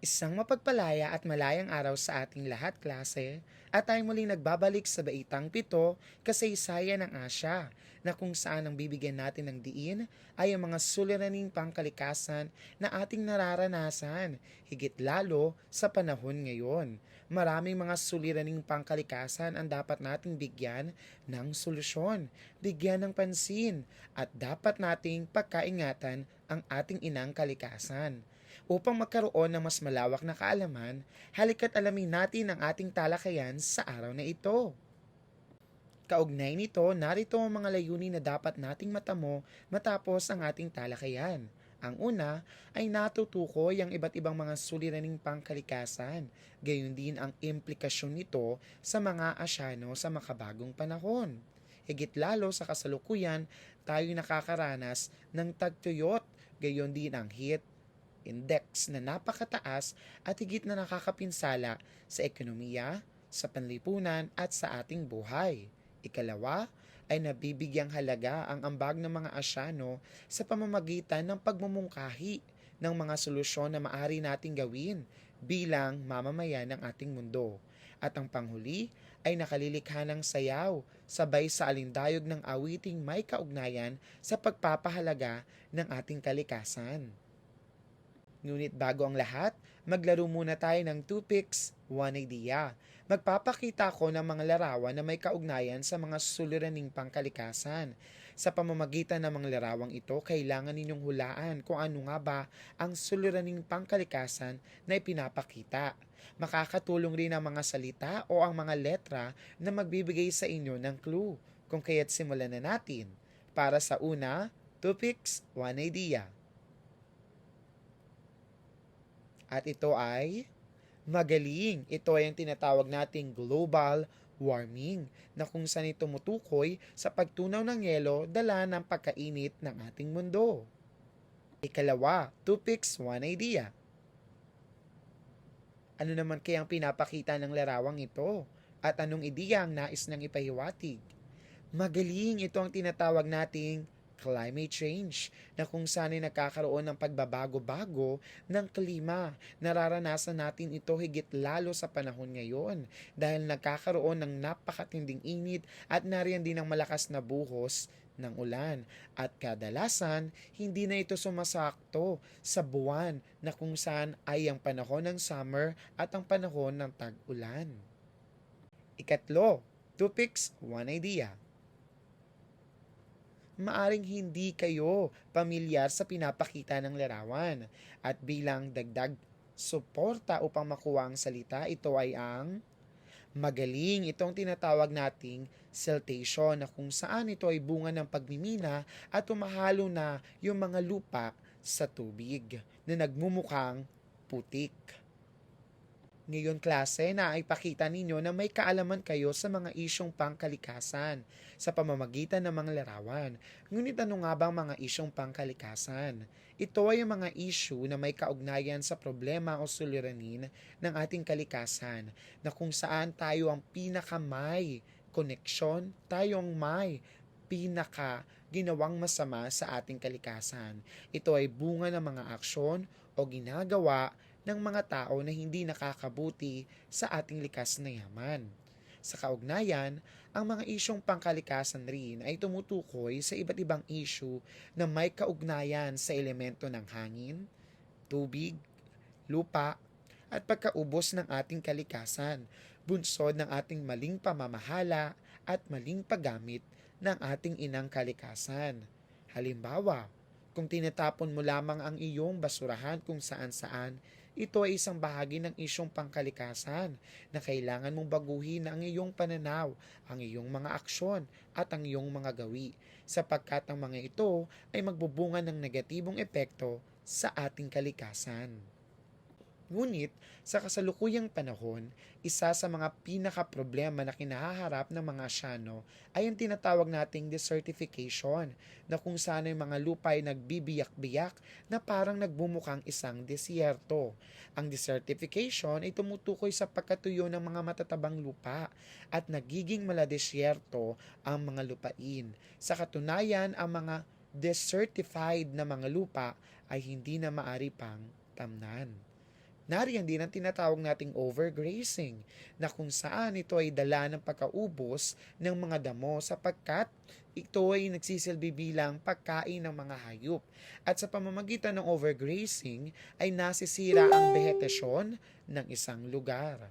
Isang mapagpalaya at malayang araw sa ating lahat, klase, at tayo muling nagbabalik sa Baitang Pito, kasaysayan ng Asya, na kung saan ang bibigyan natin ng diin ay ang mga suliraning pangkalikasan na ating nararanasan, higit lalo sa panahon ngayon. Maraming mga suliraning pangkalikasan ang dapat nating bigyan ng solusyon, bigyan ng pansin, at dapat nating pagkaingatan ang ating inang kalikasan. Upang magkaroon ng mas malawak na kaalaman, halika't alamin natin ang ating talakayan sa araw na ito. Kaugnay nito, narito ang mga layunin na dapat nating matamo matapos ang ating talakayan. Ang una ay natutukoy ang iba't ibang mga suliraning pangkalikasan, gayon din ang implikasyon nito sa mga asyano sa makabagong panahon. Higit lalo sa kasalukuyan, tayo nakakaranas ng tagtuyot, gayon din ang heat index na napakataas at higit na nakakapinsala sa ekonomiya, sa panlipunan at sa ating buhay. Ikalawa ay nabibigyang halaga ang ambag ng mga asyano sa pamamagitan ng pagmumungkahi ng mga solusyon na maaari nating gawin bilang mamamayan ng ating mundo. At ang panghuli ay nakalilikha ng sayaw sabay sa alindayog ng awiting may kaugnayan sa pagpapahalaga ng ating kalikasan. Ngunit bago ang lahat, maglaro muna tayo ng 2 picks, 1 idea. Magpapakita ko ng mga larawan na may kaugnayan sa mga suliraning pangkalikasan. Sa pamamagitan ng mga larawang ito, kailangan ninyong hulaan kung ano nga ba ang suliraning pangkalikasan na ipinapakita. Makakatulong rin ang mga salita o ang mga letra na magbibigay sa inyo ng clue. Kung kaya't simulan na natin. Para sa una, 2 picks, 1 idea. At ito ay magaling. Ito ay ang tinatawag nating global warming na kung saan ito tumutukoy sa pagtunaw ng yelo dala ng pagkainit ng ating mundo. Ikalawa, 2 picks, 1 idea. Ano naman kaya ang pinapakita ng larawang ito? At anong ideya ang nais ng ipahiwatig? Magaling ito ang tinatawag nating climate change na kung saan ay nagkakaroon ng pagbabago-bago ng klima. Nararanasan natin ito higit lalo sa panahon ngayon dahil nagkakaroon ng napakatinding init at nariyan din ang malakas na buhos ng ulan at kadalasan hindi na ito sumasakto sa buwan na kung saan ay ang panahon ng summer at ang panahon ng tag-ulan. Ikatlo, 2 picks, 1 idea maaring hindi kayo pamilyar sa pinapakita ng larawan. At bilang dagdag suporta upang makuha ang salita, ito ay ang magaling. Itong tinatawag nating siltation na kung saan ito ay bunga ng pagmimina at tumahalo na yung mga lupa sa tubig na nagmumukhang putik. Ngayon klase na ipakita ninyo na may kaalaman kayo sa mga isyong pangkalikasan sa pamamagitan ng mga larawan. Ngunit ano nga ba ang mga isyong pangkalikasan? Ito ay mga issue na may kaugnayan sa problema o suliranin ng ating kalikasan na kung saan tayo ang pinakamay koneksyon, tayong may pinaka ginawang masama sa ating kalikasan. Ito ay bunga ng mga aksyon o ginagawa ng mga tao na hindi nakakabuti sa ating likas na yaman. Sa kaugnayan, ang mga isyong pangkalikasan rin ay tumutukoy sa iba't ibang issue na may kaugnayan sa elemento ng hangin, tubig, lupa, at pagkaubos ng ating kalikasan, bunsod ng ating maling pamamahala at maling paggamit ng ating inang kalikasan. Halimbawa, kung tinatapon mo lamang ang iyong basurahan kung saan-saan, ito ay isang bahagi ng isyong pangkalikasan na kailangan mong baguhin ang iyong pananaw, ang iyong mga aksyon at ang iyong mga gawi sapagkat ang mga ito ay magbubunga ng negatibong epekto sa ating kalikasan. Ngunit, sa kasalukuyang panahon, isa sa mga pinaka-problema na kinahaharap ng mga asyano ay ang tinatawag nating desertification na kung saan ay mga lupa ay nagbibiyak-biyak na parang nagbumukhang isang desierto. Ang desertification ay tumutukoy sa pagkatuyo ng mga matatabang lupa at nagiging maladesyerto ang mga lupain. Sa katunayan, ang mga desertified na mga lupa ay hindi na maari pang tamnan. Nariyan din ang tinatawag nating overgrazing na kung saan ito ay dala ng pagkaubos ng mga damo sapagkat ito ay nagsisilbi bilang pagkain ng mga hayop. At sa pamamagitan ng overgrazing ay nasisira ang vegetasyon ng isang lugar.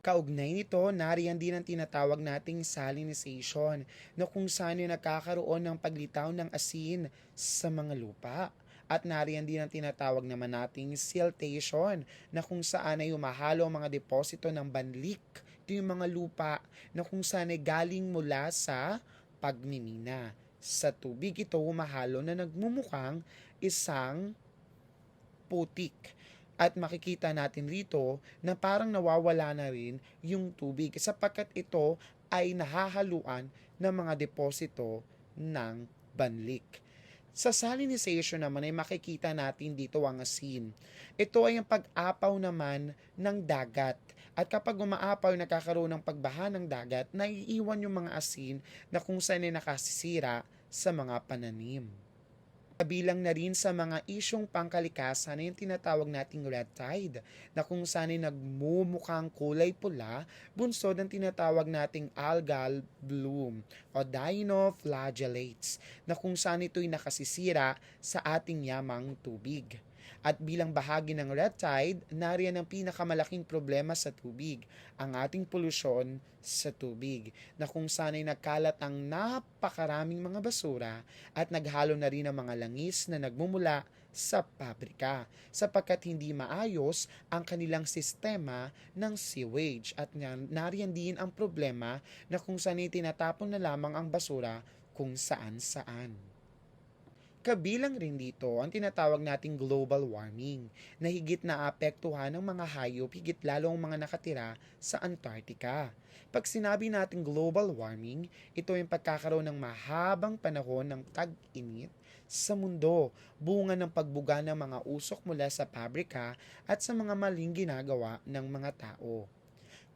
Kaugnay nito, nariyan din ang tinatawag nating salinization na kung saan ay nagkakaroon ng paglitaw ng asin sa mga lupa. At nariyan din ang tinatawag naman nating siltation na kung saan ay umahalo ang mga deposito ng banlik. Ito yung mga lupa na kung saan ay galing mula sa pagmimina. Sa tubig ito humahalo na nagmumukhang isang putik. At makikita natin rito na parang nawawala na rin yung tubig sapagkat ito ay nahahaluan ng mga deposito ng banlik. Sa salinization naman ay makikita natin dito ang asin. Ito ay ang pag-apaw naman ng dagat. At kapag umaapaw, nakakaroon ng pagbaha ng dagat, naiiwan yung mga asin na kung saan ay nakasisira sa mga pananim. Kabilang na rin sa mga isyong pangkalikasan na yung tinatawag nating red tide, na kung saan ay nagmumukhang kulay pula, bunsod ng tinatawag nating algal bloom o dinoflagellates, na kung saan ito'y nakasisira sa ating yamang tubig. At bilang bahagi ng red tide, nariyan ang pinakamalaking problema sa tubig, ang ating polusyon sa tubig, na kung saan ay nagkalat ang napakaraming mga basura at naghalo na rin ang mga langis na nagmumula sa pabrika sapagkat hindi maayos ang kanilang sistema ng sewage at nariyan din ang problema na kung saan ay tinatapon na lamang ang basura kung saan saan. Kabilang rin dito ang tinatawag nating global warming na higit na apektuhan ng mga hayop higit lalo ang mga nakatira sa Antarctica. Pag sinabi nating global warming, ito yung pagkakaroon ng mahabang panahon ng tag-init sa mundo, bunga ng pagbuga ng mga usok mula sa pabrika at sa mga maling ginagawa ng mga tao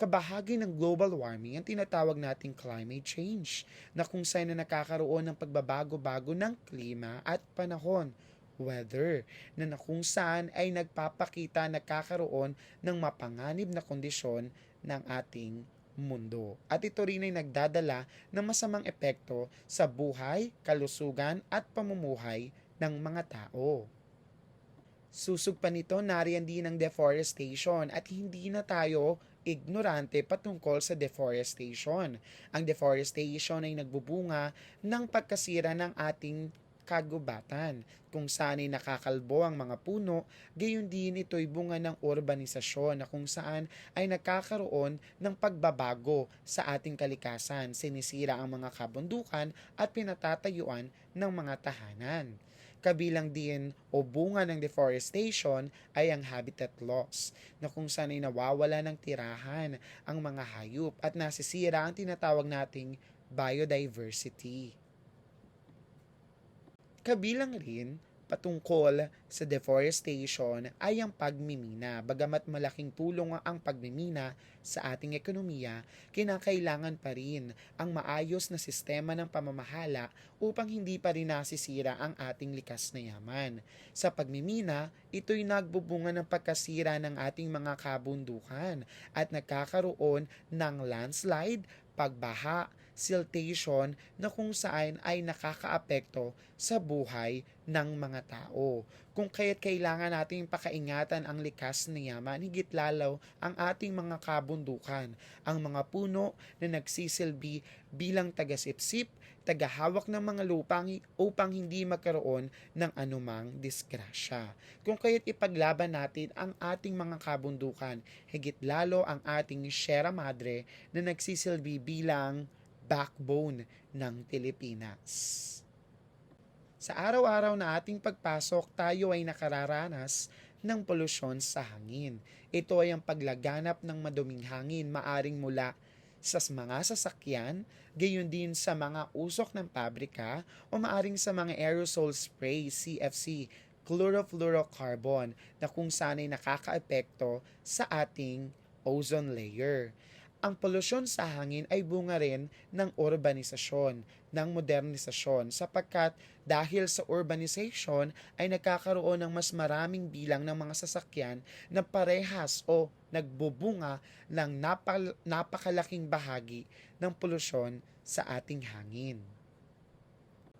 kabahagi ng global warming ang tinatawag nating climate change na kung saan na nakakaroon ng pagbabago-bago ng klima at panahon weather na, na kung saan ay nagpapakita nagkakaroon ng mapanganib na kondisyon ng ating mundo. At ito rin ay nagdadala ng masamang epekto sa buhay, kalusugan at pamumuhay ng mga tao. Susug pa nito, nariyan din ang deforestation at hindi na tayo ignorante patungkol sa deforestation. Ang deforestation ay nagbubunga ng pagkasira ng ating kagubatan, kung saan ay nakakalbo ang mga puno, gayon din ito'y bunga ng urbanisasyon na kung saan ay nakakaroon ng pagbabago sa ating kalikasan, sinisira ang mga kabundukan at pinatatayuan ng mga tahanan. Kabilang din o bunga ng deforestation ay ang habitat loss na kung saan ay nawawala ng tirahan ang mga hayop at nasisira ang tinatawag nating biodiversity. Kabilang rin patungkol sa deforestation ay ang pagmimina. Bagamat malaking tulong ang pagmimina sa ating ekonomiya, kinakailangan pa rin ang maayos na sistema ng pamamahala upang hindi pa rin nasisira ang ating likas na yaman. Sa pagmimina, ito'y nagbubunga ng pagkasira ng ating mga kabundukan at nagkakaroon ng landslide, pagbaha, siltation na kung saan ay nakakaapekto sa buhay ng mga tao. Kung kaya't kailangan nating pakaingatan ang likas na yaman, higit lalaw ang ating mga kabundukan, ang mga puno na nagsisilbi bilang tagasipsip, tagahawak ng mga lupang upang hindi magkaroon ng anumang disgrasya. Kung kaya't ipaglaban natin ang ating mga kabundukan, higit lalo ang ating Sierra Madre na nagsisilbi bilang backbone ng Pilipinas. Sa araw-araw na ating pagpasok, tayo ay nakararanas ng polusyon sa hangin. Ito ay ang paglaganap ng maduming hangin maaring mula sa mga sasakyan, gayon din sa mga usok ng pabrika o maaring sa mga aerosol spray, CFC, chlorofluorocarbon na kung sana'y nakakaepekto sa ating ozone layer. Ang polusyon sa hangin ay bunga rin ng urbanisasyon, ng modernisasyon, sapagkat dahil sa urbanization ay nagkakaroon ng mas maraming bilang ng mga sasakyan na parehas o nagbubunga ng napal- napakalaking bahagi ng polusyon sa ating hangin.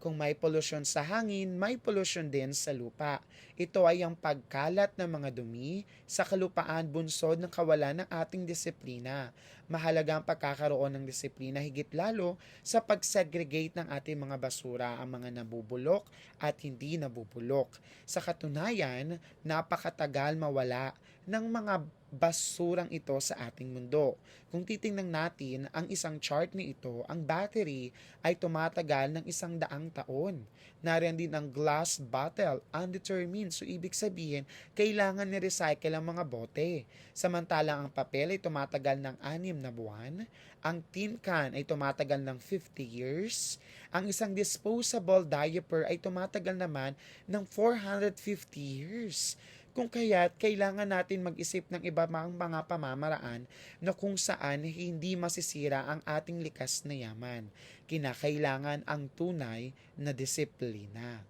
Kung may polusyon sa hangin, may polusyon din sa lupa. Ito ay ang pagkalat ng mga dumi sa kalupaan bunsod ng kawalan ng ating disiplina. Mahalaga ang pagkakaroon ng disiplina higit lalo sa pag-segregate ng ating mga basura ang mga nabubulok at hindi nabubulok. Sa katunayan, napakatagal mawala ng mga basurang ito sa ating mundo. Kung titingnan natin ang isang chart ni ito, ang battery ay tumatagal ng isang daang taon. Nariyan din ang glass bottle, undetermined. So, ibig sabihin, kailangan ni-recycle ang mga bote. Samantalang ang papel ay tumatagal ng anim na buwan. Ang tin can ay tumatagal ng 50 years. Ang isang disposable diaper ay tumatagal naman ng 450 years. Kung kaya't kailangan natin mag-isip ng iba mga mga pamamaraan na kung saan hindi masisira ang ating likas na yaman. Kinakailangan ang tunay na disiplina.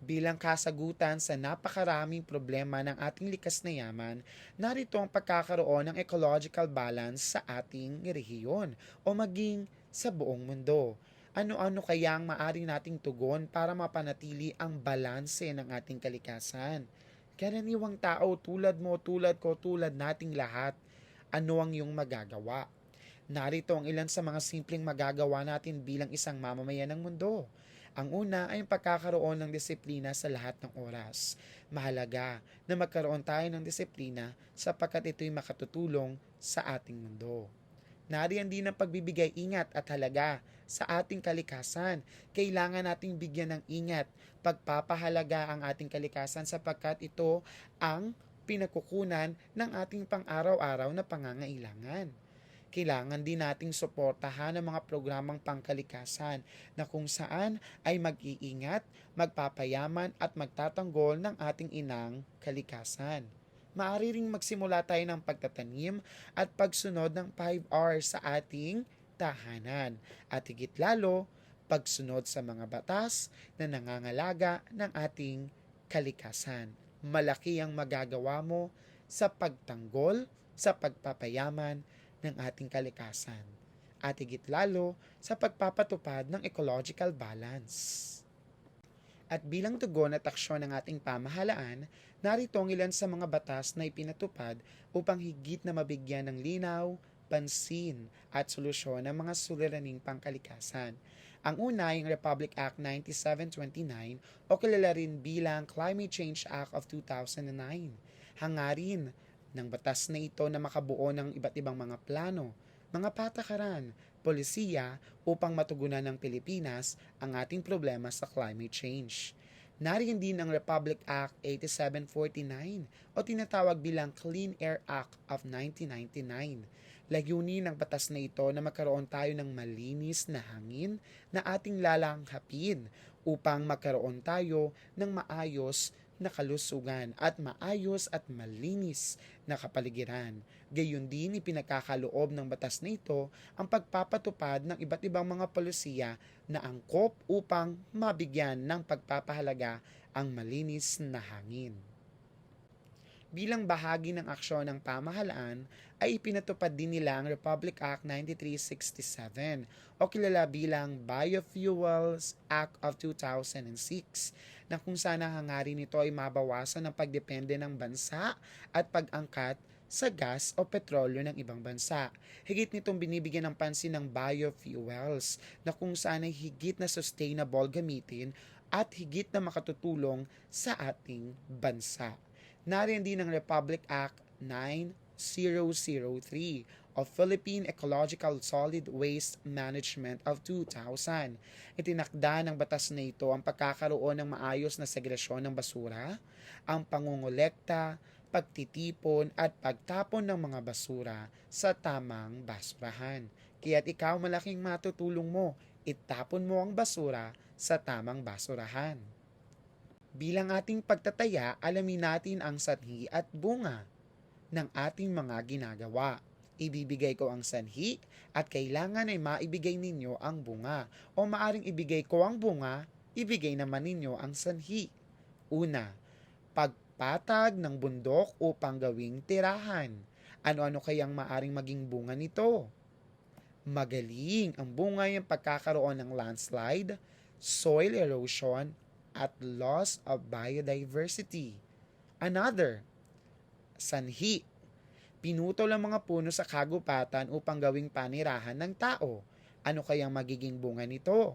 Bilang kasagutan sa napakaraming problema ng ating likas na yaman, narito ang pagkakaroon ng ecological balance sa ating rehiyon o maging sa buong mundo. Ano-ano kaya ang maaring nating tugon para mapanatili ang balanse ng ating kalikasan? Karaniwang tao tulad mo, tulad ko, tulad nating lahat, ano ang iyong magagawa? Narito ang ilan sa mga simpleng magagawa natin bilang isang mamamayan ng mundo. Ang una ay ang pagkakaroon ng disiplina sa lahat ng oras. Mahalaga na magkaroon tayo ng disiplina sapagkat ito'y makatutulong sa ating mundo. Nariyan din ang pagbibigay ingat at halaga sa ating kalikasan. Kailangan nating bigyan ng ingat, pagpapahalaga ang ating kalikasan sapagkat ito ang pinakukunan ng ating pang-araw-araw na pangangailangan kailangan din nating suportahan ang mga programang pangkalikasan na kung saan ay mag-iingat, magpapayaman at magtatanggol ng ating inang kalikasan. Maari ring magsimula tayo ng pagtatanim at pagsunod ng 5 hours sa ating tahanan at higit lalo pagsunod sa mga batas na nangangalaga ng ating kalikasan. Malaki ang magagawa mo sa pagtanggol, sa pagpapayaman, ng ating kalikasan at higit lalo sa pagpapatupad ng ecological balance. At bilang tugon at aksyon ng ating pamahalaan, narito ang ilan sa mga batas na ipinatupad upang higit na mabigyan ng linaw, pansin at solusyon ng mga suliraning pangkalikasan. Ang una ay ang Republic Act 9729 o kilala rin bilang Climate Change Act of 2009. Hangarin ng batas na ito na makabuo ng iba't ibang mga plano, mga patakaran, polisiya upang matugunan ng Pilipinas ang ating problema sa climate change. Nariyan din ang Republic Act 8749 o tinatawag bilang Clean Air Act of 1999. Layunin ng batas na ito na magkaroon tayo ng malinis na hangin na ating lalanghapin upang magkaroon tayo ng maayos na kalusugan at maayos at malinis na kapaligiran. Gayon din ipinagkakaloob ng batas na ito ang pagpapatupad ng iba't ibang mga polisiya na angkop upang mabigyan ng pagpapahalaga ang malinis na hangin. Bilang bahagi ng aksyon ng pamahalaan, ay ipinatupad din nila ang Republic Act 9367 o kilala bilang Biofuels Act of 2006 na kung saan ang hangarin nito ay mabawasan ang pagdepende ng bansa at pag-angkat sa gas o petrolyo ng ibang bansa. Higit nitong binibigyan ng pansin ng biofuels na kung saan ay higit na sustainable gamitin at higit na makatutulong sa ating bansa. Nariyan din ang Republic Act 9003 of Philippine Ecological Solid Waste Management of 2000. Itinakda ng batas na ito ang pagkakaroon ng maayos na segresyon ng basura, ang pangungulekta, pagtitipon at pagtapon ng mga basura sa tamang basurahan. Kaya't ikaw malaking matutulong mo, itapon mo ang basura sa tamang basurahan. Bilang ating pagtataya, alamin natin ang sanhi at bunga ng ating mga ginagawa. ibibigay ko ang sanhi at kailangan ay maibigay ninyo ang bunga. O maaring ibigay ko ang bunga, ibigay naman ninyo ang sanhi. Una, pagpatag ng bundok upang gawing tirahan. Ano-ano kayang maaring maging bunga nito? Magaling ang bunga yung pagkakaroon ng landslide, soil erosion, at loss of biodiversity. Another, sanhi. Pinutol ang mga puno sa kagubatan upang gawing panirahan ng tao. Ano kayang magiging bunga nito?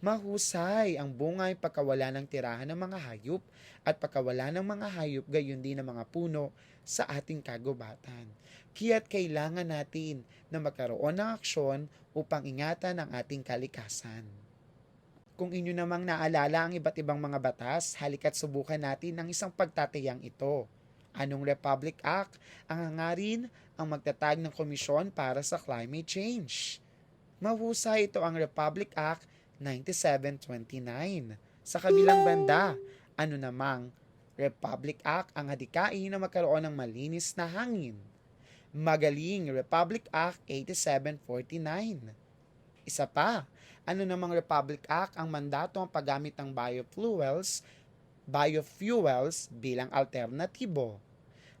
Mahusay ang bunga ay pagkawala ng tirahan ng mga hayop at pagkawala ng mga hayop gayon din ng mga puno sa ating kagubatan. Kaya't kailangan natin na magkaroon ng aksyon upang ingatan ang ating kalikasan. Kung inyo namang naalala ang iba't ibang mga batas, halika't subukan natin ang isang pagtatayang ito. Anong Republic Act ang hangarin ang magtatag ng komisyon para sa climate change? Mahusay ito ang Republic Act 9729. Sa kabilang banda, ano namang Republic Act ang hadikain na magkaroon ng malinis na hangin? Magaling Republic Act 8749. Isa pa, ano namang Republic Act ang mandato ang paggamit ng biofuels, biofuels bilang alternatibo?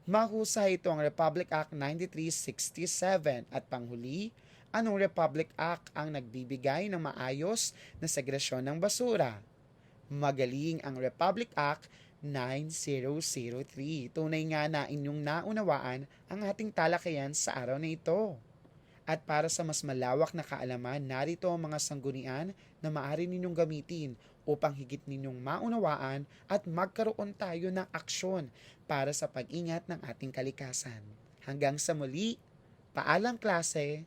Mahusay ito ang Republic Act 9367 at panghuli, anong Republic Act ang nagbibigay ng maayos na segresyon ng basura? Magaling ang Republic Act 9003. Tunay nga na inyong naunawaan ang ating talakayan sa araw na ito. At para sa mas malawak na kaalaman, narito ang mga sanggunian na maaari ninyong gamitin upang higit ninyong maunawaan at magkaroon tayo ng aksyon para sa pag-ingat ng ating kalikasan. Hanggang sa muli, paalang klase!